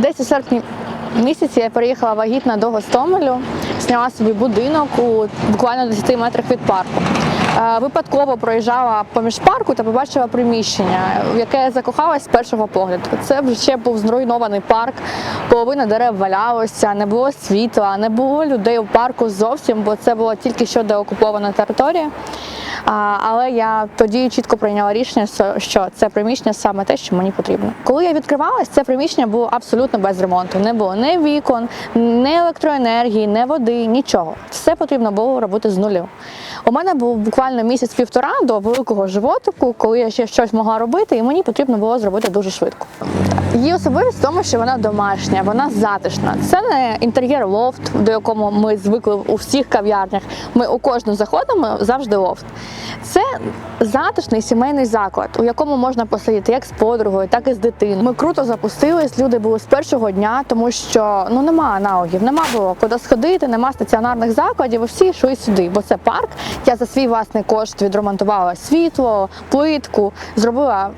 Десь у серпні місяці я переїхала вагітна до Гостомелю, зняла собі будинок у буквально 10 метрах від парку. Е, Випадково проїжджала поміж парку та побачила приміщення, в яке я закохалась з першого погляду. Це вже був зруйнований парк, половина дерев валялося, не було світла, не було людей у парку зовсім, бо це була тільки що деокупована територія. Але я тоді чітко прийняла рішення, що- це приміщення саме те, що мені потрібно. Коли я відкривалась, це приміщення було абсолютно без ремонту. Не було ні вікон, ні електроенергії, ні води, нічого. Все потрібно було робити з нулю. У мене був буквально місяць-півтора до великого животику, коли я ще щось могла робити, і мені потрібно було зробити дуже швидко. Її особливість в тому, що вона домашня, вона затишна. Це не інтер'єр лофт, до якому ми звикли у всіх кав'ярнях. Ми у кожну заходимо завжди лофт. Це затишний сімейний заклад, у якому можна посидіти як з подругою, так і з дитиною. Ми круто запустились, люди були з першого дня, тому що ну нема аналогів, нема було куди сходити, нема стаціонарних закладів. Всі йшли сюди, бо це парк. Я за свій власний кошт відремонтувала світло, плитку, зробила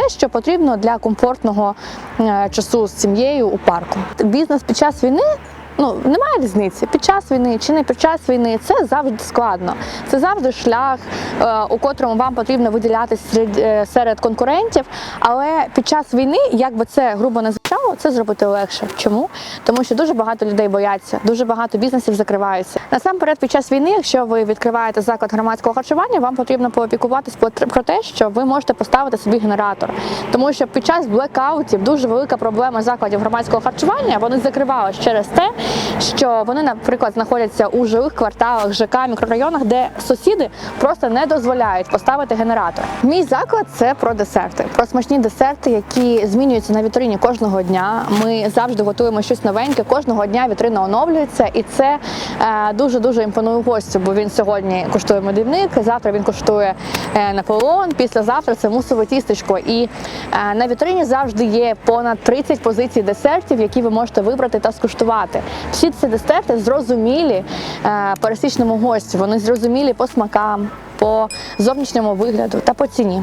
все, що потрібно для комфортного е, часу з сім'єю у парку. Бізнес під час війни. Ну, немає різниці під час війни чи не під час війни. Це завжди складно. Це завжди шлях, е, у котрому вам потрібно виділятися е, серед конкурентів. Але під час війни, як би це грубо не це зробити легше. Чому? Тому що дуже багато людей бояться, дуже багато бізнесів закриваються. Насамперед, під час війни, якщо ви відкриваєте заклад громадського харчування, вам потрібно поопікуватись про те, що ви можете поставити собі генератор. Тому що під час блекаутів дуже велика проблема закладів громадського харчування. Вони закривались через те, що вони, наприклад, знаходяться у жилих кварталах, ЖК, мікрорайонах, де сусіди просто не дозволяють поставити генератор. Мій заклад це про десерти, про смачні десерти, які змінюються на вітрині кожного дня. Ми завжди готуємо щось новеньке. Кожного дня вітрина оновлюється, і це дуже дуже імпонує гостю, бо він сьогодні коштує медівник, завтра він коштує е, Наполеон, післязавтра це мусове тістечко. І е, на вітрині завжди є понад 30 позицій десертів, які ви можете вибрати та скуштувати. Всі ці десерти зрозумілі е, пересічному гостю. Вони зрозумілі по смакам, по зовнішньому вигляду та по ціні.